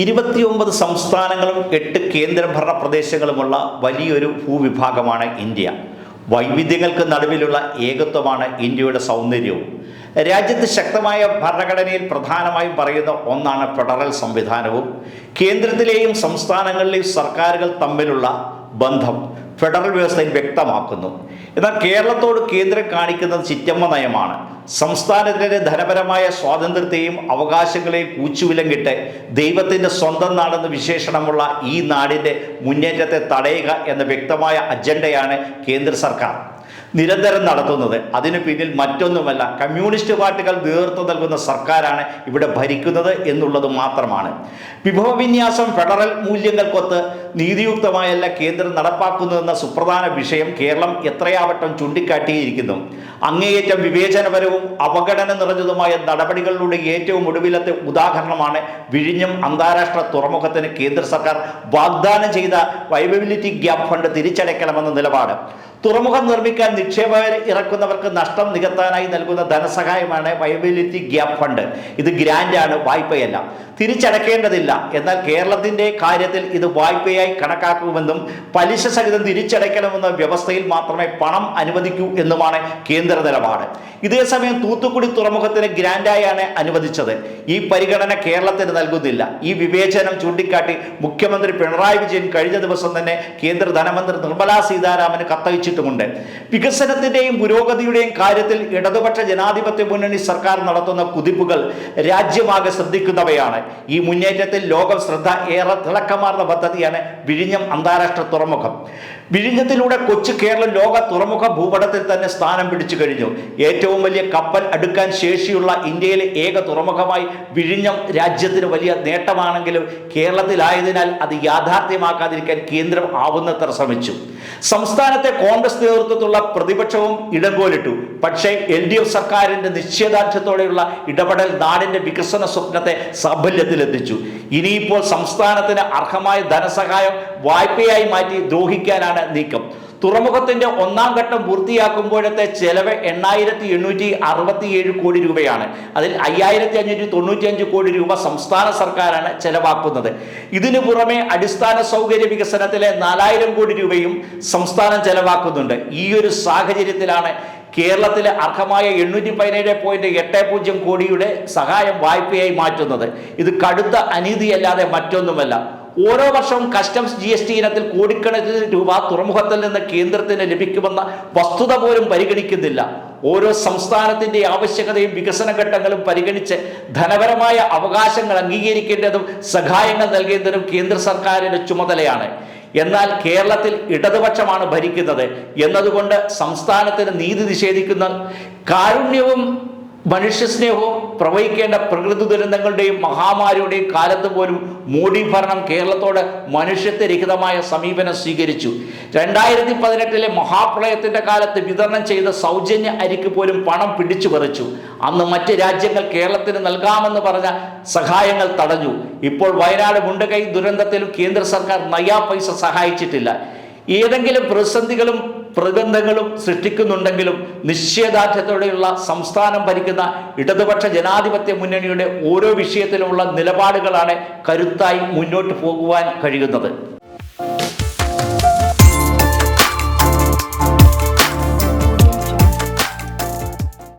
ഇരുപത്തിയൊമ്പത് സംസ്ഥാനങ്ങളും എട്ട് കേന്ദ്രഭരണ പ്രദേശങ്ങളുമുള്ള വലിയൊരു ഭൂവിഭാഗമാണ് ഇന്ത്യ. വൈവിധ്യങ്ങൾക്ക് നടുവിലുള്ള ഏകത്വമാണ് ഇന്ത്യയുടെ സൗന്ദര്യവും. രാജ്യത്ത് ശക്തമായ ഭരണഘടനയിൽ പ്രധാനമായും പറയുന്ന ഒന്നാണ് ഫെഡറൽ സംവിധാനവും. കേന്ദ്രത്തിലെയും സംസ്ഥാനങ്ങളിലെയും സർക്കാരുകൾ തമ്മിലുള്ള ബന്ധം ഫെഡറൽ വ്യവസ്ഥയിൽ വ്യക്തമാക്കുന്നു. എന്നാൽ കേരളത്തോട് കേന്ദ്രം കാണിക്കുന്നത് ചിറ്റമ്മ നയമാണ്. സംസ്ഥാനത്തിന്റെ ധനപരമായ സ്വാതന്ത്ര്യത്തെയും അവകാശങ്ങളെയും കൂച്ചുവിലങ്കിട്ട് ദൈവത്തിന്റെ സ്വന്തം നാടെന്ന് വിശേഷണമുള്ള ഈ നാടിന്റെ മുന്നേറ്റത്തെ തടയുക എന്ന വ്യക്തമായ അജണ്ടയാണ് കേന്ദ്ര സർക്കാർ. നിരന്തരം നടത്തുന്നത്. അതിനു പിന്നിൽ മറ്റൊന്നുമല്ല കമ്മ്യൂണിസ്റ്റ് പാർട്ടികൾ നേതൃത്വം നൽകുന്ന സർക്കാരാണ് ഇവിടെ ഭരിക്കുന്നത് എന്നുള്ളത് മാത്രമാണ്. വിഭവവിന്യാസം ഫെഡറൽ മൂല്യങ്ങൾക്കൊത്ത് നീതിയുക്തമായല്ല കേന്ദ്രം നടപ്പാക്കുന്നതെന്ന സുപ്രധാന വിഷയം കേരളം എത്രയാവട്ടം ചൂണ്ടിക്കാട്ടിയിരിക്കുന്നു. അങ്ങേയറ്റം വിവേചനപരവും അവഗണന നിറഞ്ഞതുമായ നടപടികളിലൂടെ ഏറ്റവും ഒടുവിലത്തെ ഉദാഹരണമാണ് വിഴിഞ്ഞം അന്താരാഷ്ട്ര തുറമുഖത്തിന് കേന്ദ്ര സർക്കാർ വാഗ്ദാനം ചെയ്ത വൈബിലിറ്റി ഗ്യാപ് ഫണ്ട് തിരിച്ചടയ്ക്കണമെന്ന നിലപാട്. തുറമുഖം നിർമ്മിക്കാൻ നിക്ഷേപകർ ഇറക്കുന്നവർക്ക് നഷ്ടം നികത്താനായി നൽകുന്ന ധനസഹായമാണ് വയബിലിറ്റി ഗ്യാപ് ഫണ്ട്. ഇത് ഗ്രാൻഡാണ് വായ്പയല്ല. തിരിച്ചടക്കേണ്ടതില്ല. എന്നാൽ കേരളത്തിന്റെ കാര്യത്തിൽ ഇത് വായ്പയായി കണക്കാക്കുമെന്നും പലിശ സഹിതം തിരിച്ചടയ്ക്കണമെന്ന വ്യവസ്ഥയിൽ മാത്രമേ പണം അനുവദിക്കൂ എന്നുമാണ് കേന്ദ്ര നിലപാട് ഇതേസമയം തൂത്തുക്കുടി തുറമുഖത്തിന് ഗ്രാൻഡായാണ് അനുവദിച്ചത്. ഈ പരിഗണന കേരളത്തിന് നൽകുന്നില്ല. ഈ വിവേചനം ചൂണ്ടിക്കാട്ടി മുഖ്യമന്ത്രി പിണറായി വിജയൻ കഴിഞ്ഞ ദിവസം തന്നെ കേന്ദ്ര ധനമന്ത്രി നിർമ്മലാ സീതാരാമന് കത്തയച്ചിട്ടുമുണ്ട് വികസനത്തിന്റെയും പുരോഗതിയുടെയും കാര്യത്തിൽ ഇടതുപക്ഷ ജനാധിപത്യ മുന്നണി സർക്കാർ നടത്തുന്ന കുതിപ്പുകൾ രാജ്യമാകെ ശ്രദ്ധിക്കുന്നവയാണ്. ഈ മുന്നേറ്റത്തിൽ ലോകം ശ്രദ്ധ ഏറെ തിളക്കമാർന്ന പദ്ധതിയാണ് വിഴിഞ്ഞം അന്താരാഷ്ട്ര തുറമുഖം. വിഴിഞ്ഞത്തിലൂടെ കൊച്ചു കേരളം ലോക തുറമുഖ ഭൂപടത്തിൽ തന്നെ സ്ഥാനം പിടിച്ചു കഴിഞ്ഞു. ഏറ്റവും വലിയ കപ്പൽ അടുക്കാൻ ശേഷിയുള്ള ഇന്ത്യയിലെ ഏക തുറമുഖമായി വിഴിഞ്ഞം രാജ്യത്തിന് വലിയ നേട്ടമാണെങ്കിലും കേരളത്തിലായതിനാൽ അത് യാഥാർത്ഥ്യമാക്കാതിരിക്കാൻ കേന്ദ്രം ആവുന്നത്ര ശ്രമിച്ചു. സംസ്ഥാനത്തെ കോൺഗ്രസ് നേതൃത്വത്തിലുള്ള പ്രതിപക്ഷവും ഇടങ്കോലിട്ടു പക്ഷേ എൽ ഡി എഫ് സർക്കാരിന്റെ നിശ്ചയദാർഢ്യത്തോടെയുള്ള ഇടപെടൽ നാടിന്റെ വികസന സ്വപ്നത്തെ സാഫല്യത്തിലെത്തിച്ചു. ഇനിയിപ്പോൾ സംസ്ഥാനത്തിന് അർഹമായ ധനസഹായം വായ്പയായി മാറ്റി ദ്രോഹിക്കാനാണ് നീക്കം. തുറമുഖത്തിന്റെ ഒന്നാം ഘട്ടം പൂർത്തിയാക്കുമ്പോഴത്തെ ചെലവ് എണ്ണായിരത്തി എണ്ണൂറ്റി അറുപത്തിയേഴ് കോടി രൂപയാണ്. അതിൽ അയ്യായിരത്തി അഞ്ഞൂറ്റി തൊണ്ണൂറ്റി അഞ്ച് കോടി രൂപ സംസ്ഥാന സർക്കാരാണ് ചെലവാക്കുന്നത്. ഇതിനു പുറമെ അടിസ്ഥാന സൗകര്യ വികസനത്തിലെ നാലായിരം കോടി രൂപയും സംസ്ഥാനം ചെലവാക്കുന്നുണ്ട്. ഈ ഒരു സാഹചര്യത്തിലാണ് കേരളത്തിലെ അർഹമായ എണ്ണൂറ്റി പതിനേഴ് പോയിന്റ് എട്ട് പൂജ്യം കോടിയുടെ സഹായം വായ്പയായി മാറ്റുന്നത്. ഇത് കടുത്ത അനീതിയല്ലാതെ മറ്റൊന്നുമല്ല. ഓരോ വർഷവും കസ്റ്റംസ് ജി എസ് ടി ഇനത്തിൽ കോടിക്കണക്കിന് രൂപ തുറമുഖത്തിൽ നിന്ന് കേന്ദ്രത്തിന് ലഭിക്കുമെന്ന വസ്തുത പോലും പരിഗണിക്കുന്നില്ല. ഓരോ സംസ്ഥാനത്തിന്റെ ആവശ്യകതയും വികസന ഘട്ടങ്ങളും പരിഗണിച്ച് ധനപരമായ അവകാശങ്ങൾ അംഗീകരിക്കേണ്ടതും സഹായങ്ങൾ നൽകേണ്ടതും കേന്ദ്ര സർക്കാരിന്റെ ചുമതലയാണ്. എന്നാൽ കേരളത്തിൽ ഇടതുപക്ഷമാണ് ഭരിക്കുന്നത് എന്നതുകൊണ്ട് സംസ്ഥാനത്തിന് നീതി നിഷേധിക്കുന്ന കാരുണ്യവും മനുഷ്യസ്നേഹവും പ്രവഹിക്കേണ്ട പ്രകൃതി ദുരന്തങ്ങളുടെയും മഹാമാരിയുടെയും കാലത്ത് പോലും മോഡി ഭരണം കേരളത്തോട് മനുഷ്യത്വരഹിതമായ സമീപനം സ്വീകരിച്ചു. രണ്ടായിരത്തി പതിനെട്ടിലെ മഹാപ്രളയത്തിന്റെ കാലത്ത് വിതരണം ചെയ്ത സൗജന്യ അരിക്ക് പോലും പണം പിടിച്ചു പറിച്ചു. അന്ന് മറ്റ് രാജ്യങ്ങൾ കേരളത്തിന് നൽകാമെന്ന് പറഞ്ഞ സഹായങ്ങൾ തടഞ്ഞു. ഇപ്പോൾ വയനാട് മുണ്ടകൈ ദുരന്തത്തിലും കേന്ദ്ര സർക്കാർ നയാ പൈസ സഹായിച്ചിട്ടില്ല. ഏതെങ്കിലും പ്രതിസന്ധികളും പ്രതിബന്ധങ്ങളും സൃഷ്ടിക്കുന്നുണ്ടെങ്കിലും നിശ്ചയദാർഢ്യത്തോടെയുള്ള സംസ്ഥാനം ഭരിക്കുന്ന ഇടതുപക്ഷ ജനാധിപത്യ മുന്നണിയുടെ ഓരോ വിഷയത്തിലുമുള്ള നിലപാടുകളാണ് കരുത്തായി മുന്നോട്ട് പോകുവാൻ കഴിയുന്നത്.